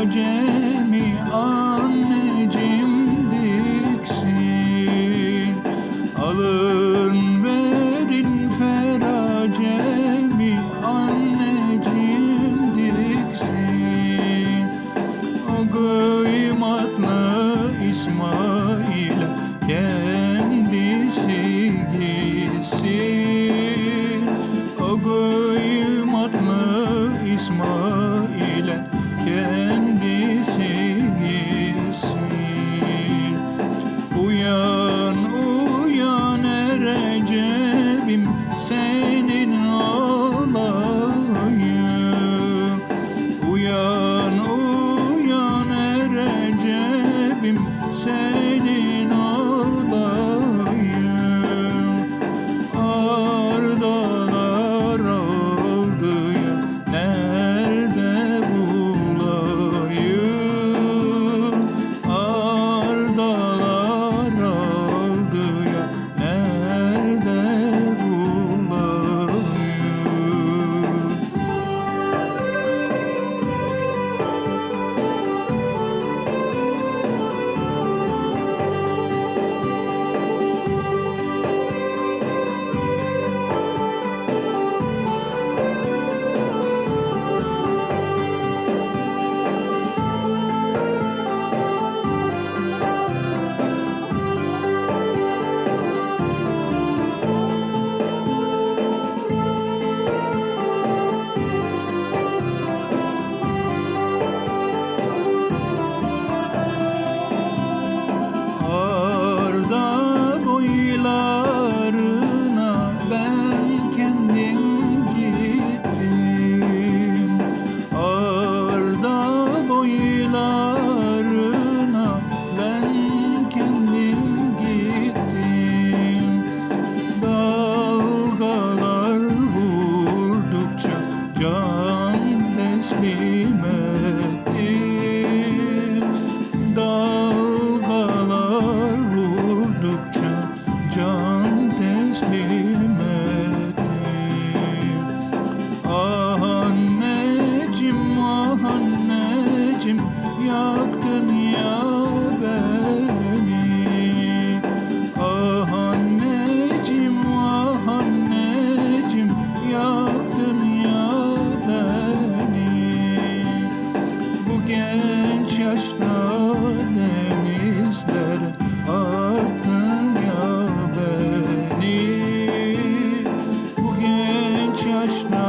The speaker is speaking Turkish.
margin. yaşlı denizler attın ya beni. Bu genç yaşlı